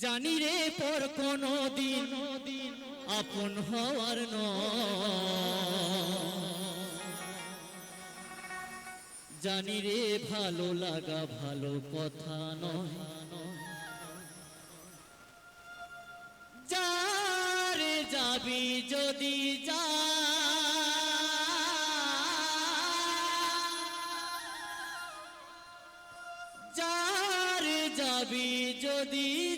জানি রে পর কোনো দিন আপন হওয়ার ন জানি রে ভালো লাগা ভালো কথা নয়। যারে যাবি যদি যা। যারে যাবি যদি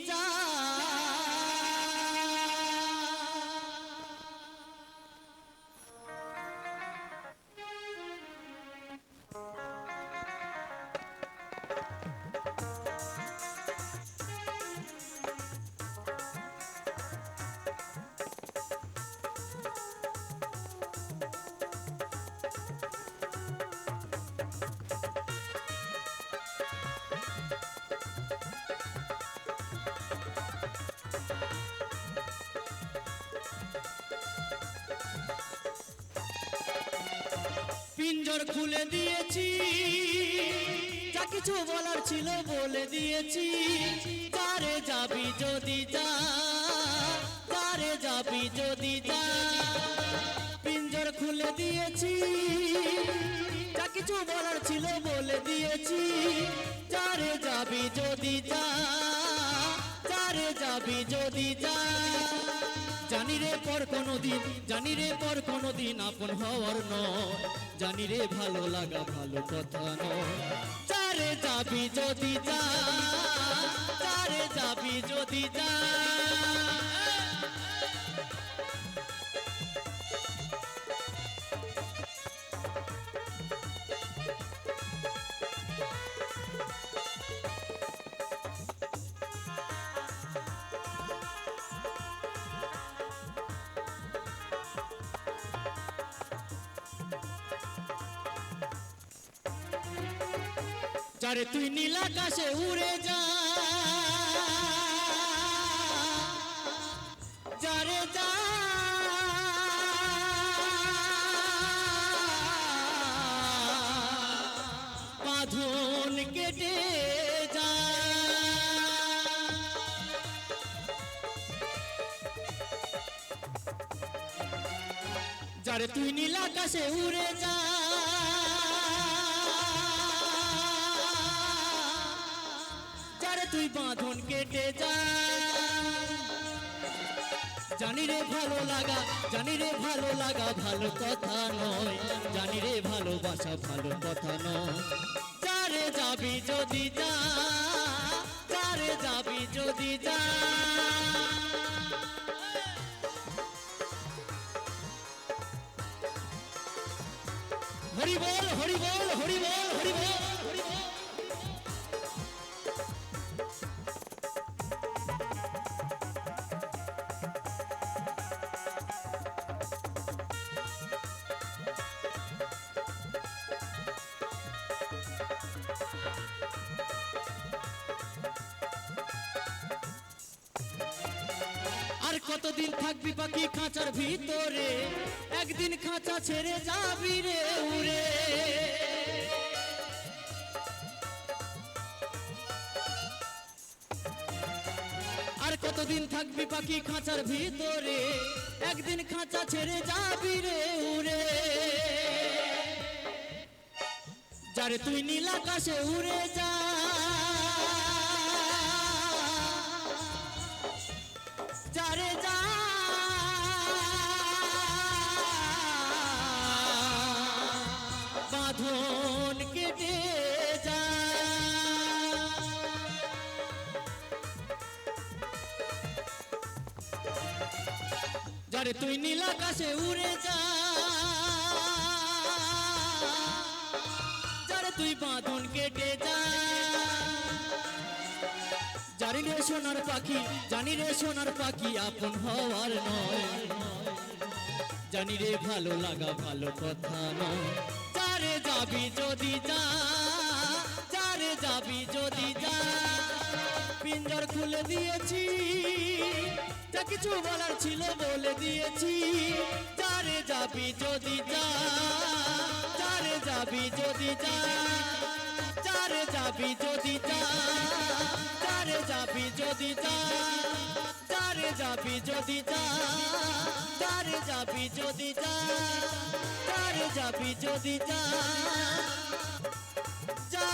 পিঞ্জর খুলে দিয়েছি। যা কিছু বলার ছিল বলে দিয়েছি। কারে যাবি যদি যা তারে যাবি যদি যা। পিঞ্জর খুলে দিয়েছি। যা কিছু বলার ছিল বলে দিয়েছি। কারে যাবি যদি যা, কারে যাবি যদি যা। জানি রে পর কোনো দিন জানি রে পর কোনো দিন আপন হওয়ার নয়। জানি রে ভালো লাগা ভালো কথা নয়। চারে যাবি যদি যা, চারে যাবি যদি যা। যারে তুই নীল আকাশে উড়ে যা। যারে যা। বাঁধন কেটে যা। যারে তুই নীল আকাশে উড়ে যা। তুই বাঁধন কেটে যা। জানি রে ভালো লাগা, জানি রে ভালো লাগা, ভালো কথা নয়। জানি রে ভালোবাসা ভালো কথা নয়। যারে যাবি যদি যা, যারে যাবি যদি যা। হরি বল হরি বল হরি বল হরি বল। কতদিন থাকবি পাখি খাঁচার ভিতরে? একদিন খাঁচা ছেড়ে যাবি রে উড়ে। আর কতদিন থাকবি পাখি খাঁচার ভিতরে? একদিন খাঁচা ছেড়ে যাবি রে উড়ে। যারে তুই নীল আকাশে উড়ে যা যারে তুই নীল আকাশে উড়ে যা। যারে তুই বাঁধন কেটে যা। জানি রে সোনার পাখি, জানি রে সোনার পাখি আপন হওয়ার নয়। জানি রে ভালো লাগা ভালো কথা নয়। যারে যাবি যদি যা, যারে যাবি যদি যা। পিঞ্জর খুলে দিয়েছি, যা কিছু বলার ছিল বলে দিয়েছি। যারে যাবি যদি যা, যারে যাবি যদি যা, যারে যাবি যদি যা, যারে যাবি যদি যা যাবি যদি যা, যারে যাবি যদি যা, যারে যাবি যদি যা যা